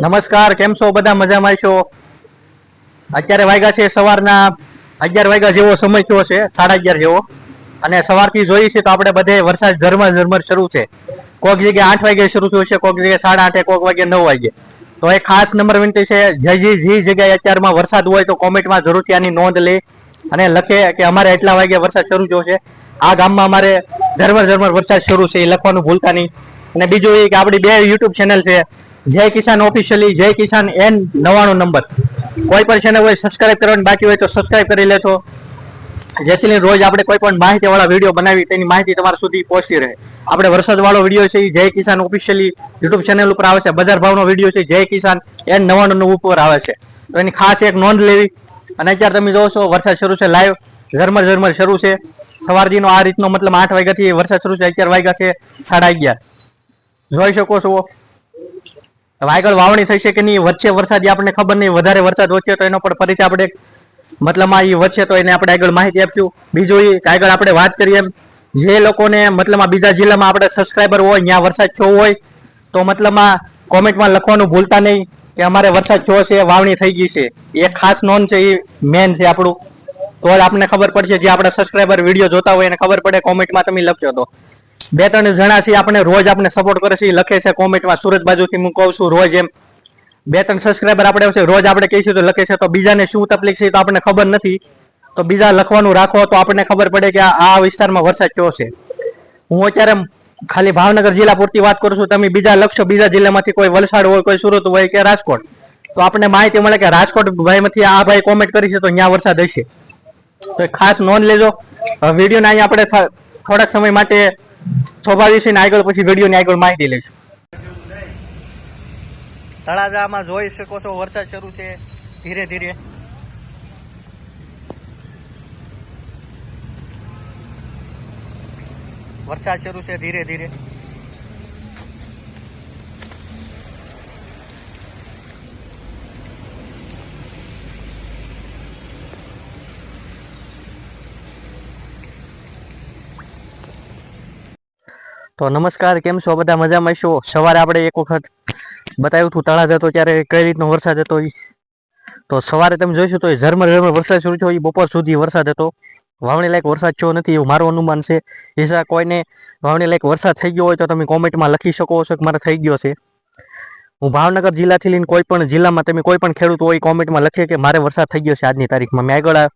નમસ્કાર, કેમ છો? બધા મજામાં છો? અત્યારે વાગ્યા છે સવારના અગિયાર વાગ્યા જેવો સમય થયો છે, સાડા અગિયાર જેવો. અને સવારથી જોઈએ છે તો આપણે બધે વરસાદ ઝરમર ઝરમર શરૂ છે. કોઈક જગ્યાએ આઠ વાગે શરૂ થયો છે કોઈક જગ્યાએ સાડા આઠે કોઈક વાગે નવ વાગે તો એ ખાસ નંબર વિનંતી છે, જે જે જે જગ્યાએ અત્યારમાં વરસાદ હોય તો કોમેન્ટમાં જરૂરથી આની નોંધ લે અને લખે કે અમારે એટલા વાગે વરસાદ શરૂ થયો છે. આ ગામમાં અમારે ઝરમર ઝરમર વરસાદ શરૂ છે, એ લખવાનું ભૂલતા નહીં. અને બીજું એ કે આપણી બે યુટ્યુબ ચેનલ છે જય કિસાન ઓફિશિયલી જય કિસાન એન નવાણું નંબર. કોઈ પણ ચેનલ હોય સબસ્ક્રાઇબ કરવાની બાકી હોય તો સબસ્ક્રાઇબ કરી લેતો જેથી રોજ આપણે કોઈ પણ માહિતી વાળા વીડિયો બનાવી, તેની માહિતી તમારા સુધી પહોંચતી રહે. આપણે વરસાદ વાળો વીડિયો છે જય કિસાન ઓફિશિયલી યુટ્યુબ ચેનલ ઉપર આવે છે, બજાર ભાવનો વીડિયો છે જય કિસાન એન નવાણું ઉપર આવે છે. તો એની ખાસ એક નોંધ લેવી. અને અત્યારે તમે જોવો છો, વરસાદ શરૂ છે લાઈવ ઝરમર ઝરમર શરૂ છે. સવારથીનો આ રીતનો મતલબ આઠ વાગ્યાથી વરસાદ શરૂ છે અગિયાર વાગ્યા છે સાડા અગિયાર. જોઈ શકો છો આગળ વાવણી છે કે નહીં, વચ્ચે વરસાદ આપણને ખબર નહીં, વધારે વરસાદ વચ્ચે તો એનો પણ ફરીથી આપણે મતલબ મતલબમાં એ વચ્ચે તો એને આપણે આગળ માહિતી આપશું બીજું એ આગળ આપણે વાત કરીએ જે લોકોને મતલબમાં બીજા જિલ્લામાં આપણે સબસ્ક્રાઈબર હોય ત્યાં વરસાદ થયો હોય, તો મતલબમાં કોમેન્ટમાં લખવાનું ભૂલતા નહીં કે અમારે વરસાદ થયો છે, વાવણી થઈ ગઈ છે. એ ખાસ નોંધ છે એ મેન છે આપણું. તો આપણને ખબર પડશે, જે આપણા સબસ્ક્રાઈબર વીડિયો જોતા હોય એને ખબર પડે, કોમેન્ટમાં તમે લખજો તો. બે ત્રણ જણા છે આપણે રોજ આપણે સપોર્ટ કરે છે લખે છે કોમેન્ટમાં સુરત બાજુથી હું કહું છું, રોજ એમ. બે ત્રણ સબસ્ક્રાઈબર આપણે રોજ આપણે કહીશું તો લખે છે, તો બીજાને શું તકલીફ છે તો આપણને ખબર નથી. તો બીજા લખવાનું રાખો તો આપણને ખબર પડે કે આ વિસ્તારમાં વરસાદ કેવો છે. હું અત્યારે ખાલી ભાવનગર જિલ્લા પૂરતી વાત કરું છું, તમે બીજા લખશો, બીજા જિલ્લામાંથી કોઈ વલસાડ હોય, કોઈ સુરત હોય, કે રાજકોટ. તો આપણને માહિતી મળે કે રાજકોટ ભાઈમાંથી આ ભાઈ કોમેન્ટ કરી છે, તો ત્યાં વરસાદ હશે. તો ખાસ નોંધ લેજો. વિડીયોને અહીંયા આપણે થોડાક સમય માટે થોભાવીશું ને આગળ પછી વિડીયોની આગળ માહિતી લઈશું. તળાજામાં જોઈ શકો છો વરસાદ શરૂ છે, ધીરે ધીરે. વરસાદ શરૂ છે, ધીરે ધીરે. તો નમસ્કાર, કેમ છો? બધા મજામાં છો? સવારે આપણે એક વખત બતાવ્યું હતું તળા જતો ત્યારે કઈ રીતનો વરસાદ હતો ઈ? તો સવારે તમે જોઈશું તો એ ઝરમર ઝરમર વરસાદ શરૂ થયો એ બપોર સુધી વરસાદ હતો. વાવણી લાયક વરસાદ થયો નથી એવું મારું અનુમાન છે. હિસા કોઈને વાવણી લાયક વરસાદ થઈ ગયો હોય તો તમે કોમેન્ટમાં લખી શકો છો કે મારે થઈ ગયો છે. હું ભાવનગર જિલ્લાથી લઈને કોઈ પણ જિલ્લામાં તમે કોઈ પણ ખેડૂત હોય કોમેન્ટમાં લખે કે મારે વરસાદ થઈ ગયો છે આજની તારીખમાં. મેં આગળ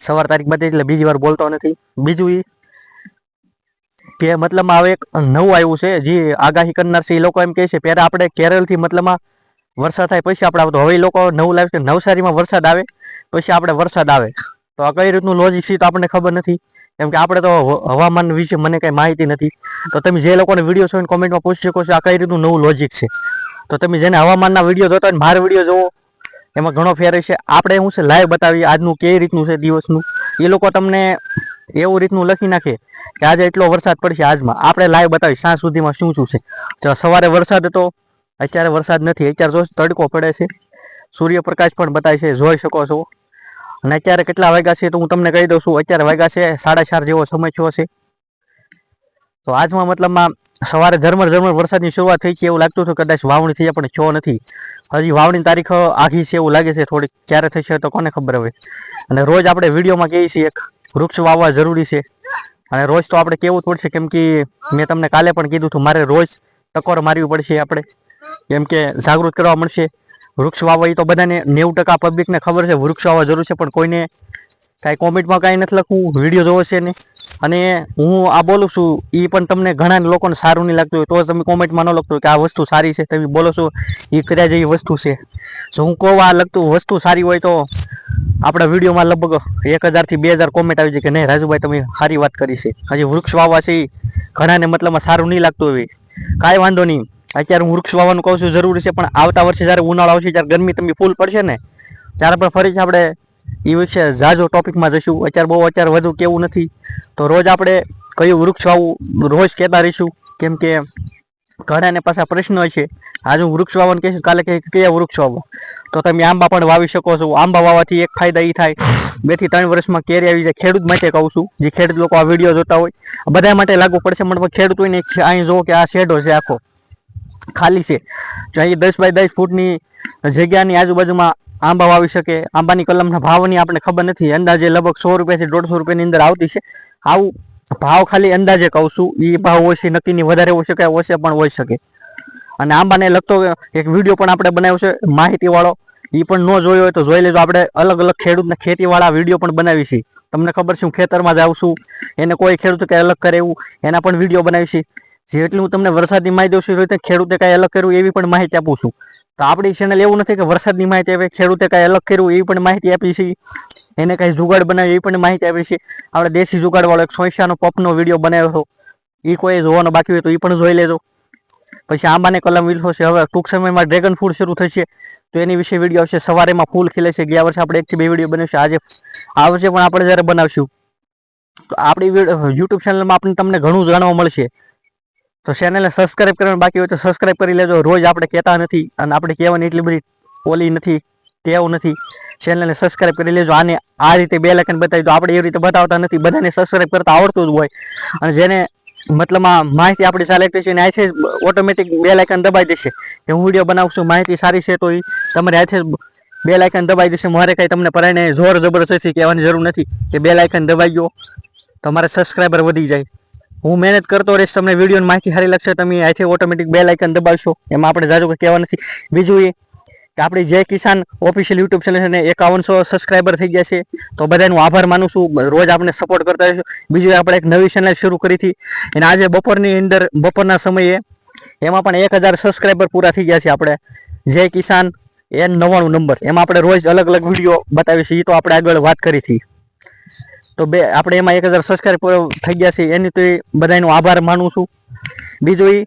સવાર તારીખ બધી એટલે બીજી વાર બોલતો નથી. બીજું ઈ કે મતલબમાં હવે એક નવું આવ્યું છે, જે આગાહી કરનાર છે એ લોકો એમ કહે છે, પહેલા આપણે કેરળથી મતલબમાં વરસાદ થાય, પછી આપણે આવતો. હવે એ લોકો નવું લાવે કે નવસારીમાં વરસાદ આવે, પછી આપણે વરસાદ આવે. તો આ કઈ રીતનું લોજિક છે તો આપણને ખબર નથી. કેમ કે આપણે તો હવામાન વિશે મને કંઈ માહિતી નથી. તો તમે જે લોકોને વીડિયો જોઈને કોમેન્ટમાં પૂછી શકો છો આ કઈ રીતનું નવું લોજિક છે. તો તમે જેને હવામાનના વીડિયો જોતા હોય મારા વીડિયો જોવો. એમાં ઘણો ફેર છે આપણે શું છે, લાઈવ બતાવીએ આજનું કેવી રીતનું છે દિવસનું. એ લોકો તમને એવું રીતનું લખી નાખે કે આજે એટલો વરસાદ પડશે આજમાં. આપણે લાઈવ બતાવીએ સાંજ સુધીમાં શું શું છે. સવારે વરસાદ હતો, અત્યારે વરસાદ નથી. અત્યારે જો તડકો પડે છે, સૂર્યપ્રકાશ પણ બતાવે છે, જોઈ શકો છો. અને અત્યારે કેટલા વાગ્યા છે તો હું તમને કહી દઉં છું, અત્યારે વાગ્યા છે સાડા ચાર જેવો સમય થયો છે. તો આજમાં મતલબમાં સવારે ઝરમર ઝરમર વરસાદની શરૂઆત થઈ છે એવું લાગતું હતું. કદાચ વાવણી થઈ પણ છો નથી. હજી વાવણી તારીખ આઘી છે એવું લાગે છે થોડીક. ક્યારે થશે તો કોને ખબર હવે. અને રોજ આપણે વિડીયોમાં કહીએ છીએ એક વૃક્ષ વાવવા જરૂરી છે. અને રોજ તો આપણે કેવું પડશે કેમ કે મેં તમને કાલે પણ કીધું હતું, મારે રોજ ટકોર મારવી પડશે આપણે. કેમ કે જાગૃત કરવા મળશે. વૃક્ષ વાવવા એ તો બધાને નેવું ટકા પબ્લિકને ખબર છે, વૃક્ષ વાવવા જરૂર છે, પણ કોઈને કાંઈ કોમેન્ટમાં કાંઈ નથી લખવું વીડિયો જોવો છે ને અને હું આ બોલું છું એ પણ તમને ઘણા લોકોને સારું નહીં લાગતું હોય, તો તમે કોમેન્ટમાં ન લખતો કે આ વસ્તુ સારી છે, તમે બોલો છો એ કર્યા જેવી વસ્તુ છે. જો હું કહું આ લગતું વસ્તુ સારી હોય તો આપણા વિડીયોમાં લગભગ એક હજારથી બે હજાર કોમેન્ટ આવી છે કે નહીં? રાજુભાઈ, તમે સારી વાત કરી છે. હજી વૃક્ષ વાવવા છે, ઘણાને મતલબમાં સારું નહીં લાગતું હોય કાંઈ વાંધો નહીં. અત્યારે હું વૃક્ષ વાવવાનું કહું છું, જરૂરી છે, પણ આવતા વર્ષે જ્યારે ઉનાળો આવશે, ત્યારે ગરમી તમે ફૂલ પડશે ને? ત્યારે પણ ફરીથી આપણે એ વિશે ઝાઝો ટોપિકમાં જઈશું. અત્યારે બહુ અત્યારે વધુ કેવું નથી. તો રોજ આપણે કયું વૃક્ષ વાવવું, રોજ કહેતા રહીશું. કેમ કે ઘણાને પાછા પ્રશ્ન હોય છે, આજે હું વૃક્ષ વાવવાનું કહીશ કાલે કે કયા વૃક્ષ વાવો? તો તમે આંબા પણ વાવી શકો છો. આંબા વાવવાથી એક ફાયદા એ થાય, બેથી ત્રણ વર્ષમાં કેરી આવી જાય. ખેડૂત માટે કહું છું, જે ખેડૂત લોકો આ વીડિયો જોતા હોય બધા માટે લાગુ પડશે, પણ ખેડૂત હોય ને અહીં જુઓ કે આ શેડો છે આખો, ખાલી છે. અહીં દસ બાય દસ ફૂટની જગ્યાની આજુબાજુમાં આંબા વાવી શકે. આંબાની કલમના ભાવની આપણે ખબર નથી. અંદાજે લગભગ સો રૂપિયાથી દોઢસો રૂપિયાની અંદર આવતી છે. આવું ભાવ ખાલી અંદાજે કહું છું એ ભાવ હોય છે, નક્કીની વધારે હોઈ શકે, ઓછે પણ હોઈ શકે. અને આંબાને લગતો એક વીડિયો પણ આપણે બનાવ્યો છે, માહિતીવાળો. એ પણ ન જોયો હોય તો જોઈ લેજો. આપણે અલગ અલગ ખેડૂતને ખેતીવાળા વીડિયો પણ બનાવી છે. તમને ખબર છે, હું ખેતરમાં જાઉં છું. એને કોઈ ખેડૂત કંઈ અલગ કરે એવું, એના પણ વીડિયો બનાવી છે. જેટલું હું તમને વરસાદની માહિતી દઉં છું ખેડૂતે કાંઈ અલગ કર્યું, એવી પણ માહિતી આપું છું. તો આપણી ચેનલ એવું નથી કે વરસાદની માહિતી આપે, ખેડૂતે કાંઈ અલગ કર્યું એવી પણ માહિતી આપી છે. એને કાંઈ જુગાડ બનાવ્યું, એ પણ માહિતી આપી છે. આપણે દેશી જુગાડવાળો એક સોયસાનો પપનો વીડિયો બનાવ્યો હતો. એ કોઈ જોવાનો બાકી હોય તો એ પણ જોઈ લેજો. પછી આંબાને કલમ વિલસો છે. હવે ટૂંક સમયમાં ડ્રેગન ફ્રૂટ શરૂ થશે. તો એની વિશે વીડિયો આવશે. સવારેમાં ફૂલ ખીલે છે. ગયા વર્ષે આપણે એકથી બે વીડિયો બનાવશે આજે આ વર્ષે પણ આપણે જ્યારે બનાવશું, તો આપણી યુટ્યુબ ચેનલમાં આપણને તમને ઘણું જાણવા મળશે. તો ચેનલને સબસ્ક્રાઈબ કરવાનું બાકી હોય તો સબસ્ક્રાઈબ કરી લેજો. રોજ આપણે કહેતા નથી અને આપણે કહેવાની એટલી બધી ઓલી નથી ટેવ નથી. ચેનલને સબસ્ક્રાઈબ કરી લેજો. આને આ રીતે બે લખન બતાવી તો આપણે એવી રીતે બતાવતા નથી. બધાને સબસ્ક્રાઈબ કરતા આવડતું જ હોય. અને જેને મતલબમાં માહિતી આપણી ચાલે છે એને છે ઓટોમેટિક બે લાઇકન દબાઈ દેશે. કે હું વીડિયો બનાવું છું, માહિતી સારી છે તો એ તમારે જ બે લાઇકન દબાઈ દેશે. મારે કાંઈ તમને પરાયને જોર જબરજસ્તી કહેવાની જરૂર નથી કે બે લાઇકન દબાઈ ગયો. તમારે સબસ્ક્રાઈબર વધી જાય. હું મહેનત કરતો રહીશ, તમને વિડીયોની માહિતી સારી લાગશે, તમે અહીંથી ઓટોમેટિક બે લાઇકન દબાવશો. એમાં આપણે જાજુ કંઈ કહેવા નથી. બીજું એ કે આપણી જય કિસાન ઓફિશિયલ યુટ્યુબ ચેનલ છે ને એકાવનસો સબસ્ક્રાઈબર થઈ ગયા છે. તો બધાનો આભાર માનું છું. રોજ આપણે સપોર્ટ કરતા રહીશું. બીજું આપણે એક નવી ચેનલ શરૂ કરી હતી. અને આજે બપોરની અંદર, બપોરના સમયે એમાં પણ એક હજાર સબસ્ક્રાઈબર પૂરા થઈ ગયા છે આપણે. જય કિસાન એન નવ્વાણું નંબર એમાં આપણે રોજ અલગ અલગ વીડિયો બતાવીએ છીએ એ તો આપણે આગળ વાત કરી હતી. તો બે, આપણે એમાં એક હજાર સબસ્ક્રાઈબ થઈ ગયા છે એની તો બધાનો આભાર માનું છું. બીજું એ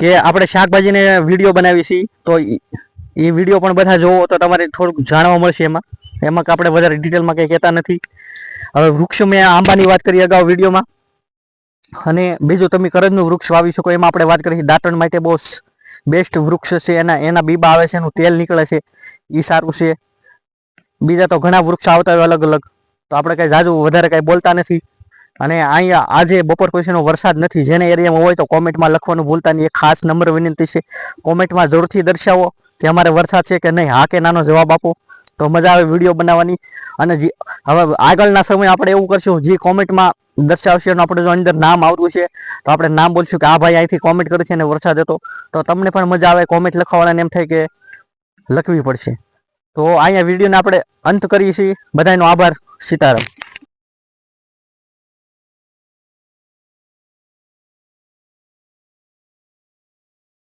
કે આપણે શાકભાજીને વીડિયો બનાવી છીએ. તો એ વીડિયો પણ બધા જોવો તો તમારે થોડુંક જાણવા મળશે એમાં. એમાં આપણે વધારે ડિટેલમાં કંઈ કહેતા નથી. હવે વૃક્ષ મેં આંબાની વાત કરી અગાઉ વિડીયોમાં. અને બીજું તમે કરજનું વૃક્ષ વાવી શકો. એમાં આપણે વાત કરી દાંતણ માટે બહુ બેસ્ટ વૃક્ષ છે. એના એના બીબા આવે છે, એનું તેલ નીકળે છે. એ સારું છે. બીજા તો ઘણા વૃક્ષ આવતા હોય અલગ અલગ તો આપણે કંઈ જાજુ વધારે કંઈ બોલતા નથી. અને અહીંયા આજે બપોર પછીનો વરસાદ નથી. જેને એરિયામાં હોય તો કોમેન્ટમાં લખવાનું ભૂલતા નહીં. એક ખાસ નંબર વિનંતી છે. કોમેન્ટમાં જરૂરથી દર્શાવો કે અમારે વરસાદ છે કે નહીં. હા કે નાનો જવાબ આપો. તો મજા આવે વીડિયો બનાવવાની. અને જે હવે આગળના સમય આપણે એવું કરશું. જે કોમેન્ટમાં દર્શાવશે આપણે જો અંદર નામ આવતું છે, તો આપણે નામ બોલશું કે આ ભાઈ અહીંથી કોમેન્ટ કરે છે અને વરસાદ હતો. તો તમને પણ મજા આવે કોમેન્ટ લખવાવાળાને એમ થાય કે લખવી પડશે. તો અહીંયા વિડીયોને આપણે અંત કરીએ છીએ. બધાનો આભાર. સીતારામ.